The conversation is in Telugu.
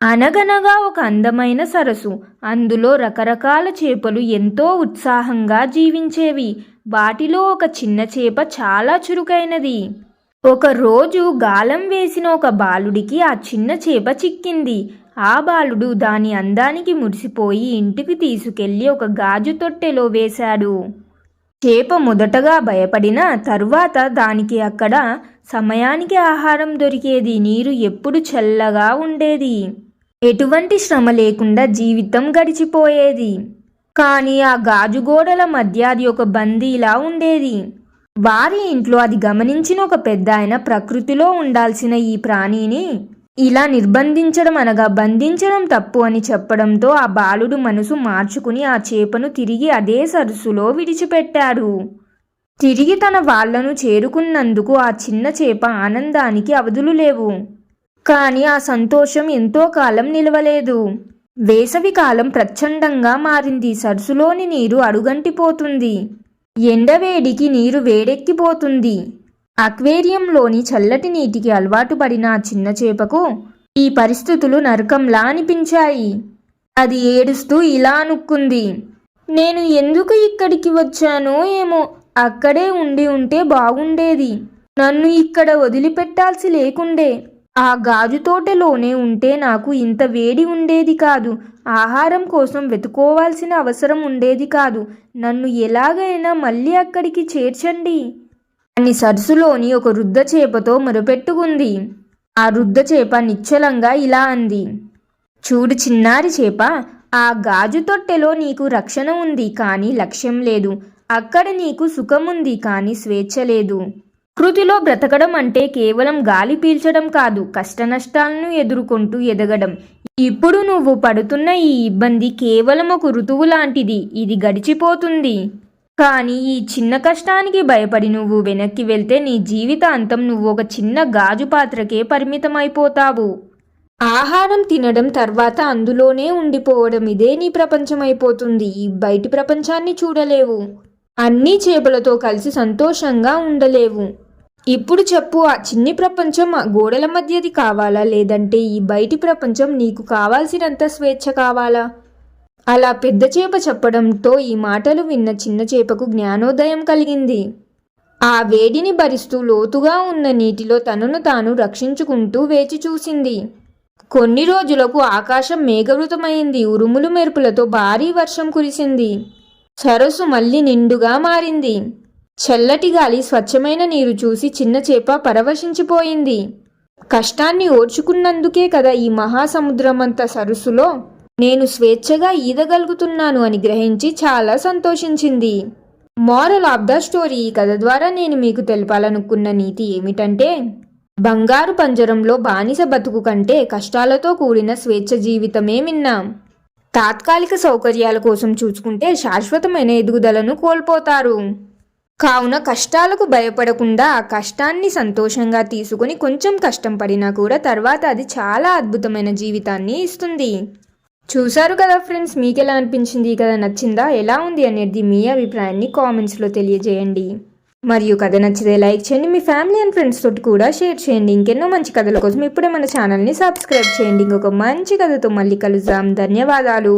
అనగనగా ఒక అందమైన సరస్సు అందులో రకరకాల చేపలు ఎంతో ఉత్సాహంగా జీవించేవి. వాటిలో ఒక చిన్న చేప చాలా చురుకైనది. ఒక రోజు గాలం వేసిన ఒక బాలుడికి ఆ చిన్న చేప చిక్కింది. ఆ బాలుడు దాని అందానికి మురిసిపోయి ఇంటికి తీసుకెళ్ళి ఒక గాజు తొట్టెలో వేశాడు. చేప మొదటగా భయపడిన తరువాత దానికి అక్కడ సమయానికి ఆహారం దొరికేది. నీరు ఎప్పుడు చల్లగా ఉండేది. ఎటువంటి శ్రమ లేకుండా జీవితం గడిచిపోయేది. కానీ ఆ గాజు గోడల మధ్య అది ఒక బందీలా ఉండేది. వారి ఇంట్లో అది గమనించిన ఒక పెద్ద ఆయన ప్రకృతిలో ఉండాల్సిన ఈ ప్రాణిని ఇలా నిర్బంధించడం అనగా బంధించడం తప్పు అని చెప్పడంతో ఆ బాలుడు మనసు మార్చుకుని ఆ చేపను తిరిగి అదే సరస్సులో విడిచిపెట్టాడు. తిరిగి తన వాళ్ళను చేరుకున్నందుకు ఆ చిన్న చేప ఆనందానికి అవధులు లేవు. కానీ ఆ సంతోషం ఎంతో కాలం నిలవలేదు. వేసవి కాలం ప్రచండంగా మారింది. సరస్సులోని నీరు అడుగంటిపోతుంది. ఎండవేడికి నీరు వేడెక్కిపోతుంది. అక్వేరియంలోని చల్లటి నీటికి అలవాటు పడిన చిన్న చేపకు ఈ పరిస్థితులు నరకంలా అనిపించాయి. అది ఏడుస్తూ ఇలా అనుక్కుంది నేను ఎందుకు ఇక్కడికి వచ్చానో ఏమో అక్కడే ఉండి ఉంటే బాగుండేది. నన్ను ఇక్కడ వదిలిపెట్టాల్సి లేకుండే. ఆ గాజు తోటలోనే ఉంటే నాకు ఇంత వేడి ఉండేది కాదు. ఆహారం కోసం వెతుకోవాల్సిన అవసరం ఉండేది కాదు. నన్ను ఎలాగైనా మళ్ళీ అక్కడికి చేర్చండి. అని సరస్సులోని ఒక వృద్ధ చేపతో మొరపెట్టుకుంది. ఆ వృద్ధ చేప నిశ్చలంగా ఇలా అంది. చూడు చిన్నారి చేప ఆ గాజు తొట్టెలో నీకు రక్షణ ఉంది కానీ లక్ష్యం లేదు. అక్కడ నీకు సుఖముంది కానీ స్వేచ్ఛ లేదు. ప్రకృతిలో బ్రతకడం అంటే కేవలం గాలి పీల్చడం కాదు కష్టనష్టాలను ఎదుర్కొంటూ ఎదగడం. ఇప్పుడు నువ్వు పడుతున్న ఈ ఇబ్బంది కేవలం ఒక ఋతువు లాంటిది ఇది గడిచిపోతుంది. కానీ ఈ చిన్న కష్టానికి భయపడి నువ్వు వెనక్కి వెళ్తే నీ జీవితాంతం నువ్వు ఒక చిన్న గాజు పాత్రకే పరిమితమైపోతావు. ఆహారం తినడం తర్వాత అందులోనే ఉండిపోవడం ఇదే నీ ప్రపంచం అయిపోతుంది ఈ బయటి ప్రపంచాన్ని చూడలేవు. అన్ని చేపలతో కలిసి సంతోషంగా ఉండలేవు. ఇప్పుడు చెప్పు ఆ చిన్ని ప్రపంచం ఆ గోడల మధ్యది కావాలా? లేదంటే ఈ బయటి ప్రపంచం నీకు కావాల్సినంత స్వేచ్ఛ కావాలా? అలా పెద్ద చేప చెప్పడంతో ఈ మాటలు విన్న చిన్న చేపకు జ్ఞానోదయం కలిగింది. ఆ వేడిని భరిస్తూ లోతుగా ఉన్న నీటిలో తనను తాను రక్షించుకుంటూ వేచి చూసింది. కొన్ని రోజులకు ఆకాశం మేఘవృతమైంది. ఉరుములు మెరుపులతో భారీ వర్షం కురిసింది. సరస్సు మళ్ళీ నిండుగా మారింది. చల్లటి గాలి స్వచ్ఛమైన నీరు చూసి చిన్న చేప పరవశించిపోయింది. కష్టాన్ని ఓర్చుకున్నందుకే కదా ఈ మహాసముద్రమంత సరస్సులో నేను స్వేచ్ఛగా ఈదగలుగుతున్నాను అని గ్రహించి చాలా సంతోషించింది. మోరల్ ఆఫ్ ద స్టోరీ ఈ కథ ద్వారా నేను మీకు తెలపాలనుకున్న నీతి ఏమిటంటే బంగారు పంజరంలో బానిస బతుకు కంటే కష్టాలతో కూడిన స్వేచ్ఛ జీవితమే మిన్నాం. తాత్కాలిక సౌకర్యాల కోసం చూసుకుంటే శాశ్వతమైన ఎదుగుదలను కోల్పోతారు. కావున కష్టాలకు భయపడకుండా ఆ కష్టాన్ని సంతోషంగా తీసుకుని కొంచెం కష్టం పడినా కూడా తర్వాత అది చాలా అద్భుతమైన జీవితాన్ని ఇస్తుంది. చూశారు కదా ఫ్రెండ్స్ మీకు ఎలా అనిపించింది కదా నచ్చిందా? ఎలా ఉంది అనేది మీ అభిప్రాయాన్ని కామెంట్స్లో తెలియజేయండి. మరియు కథ నచ్చితే లైక్ చేయండి మీ ఫ్యామిలీ అండ్ ఫ్రెండ్స్ తోటి కూడా షేర్ చేయండి. ఇంకెన్నో మంచి కథల కోసం ఇప్పుడే మన ఛానల్ని సబ్స్క్రైబ్ చేయండి. ఇంకొక మంచి కథతో మళ్ళీ కలుద్దాం. ధన్యవాదాలు.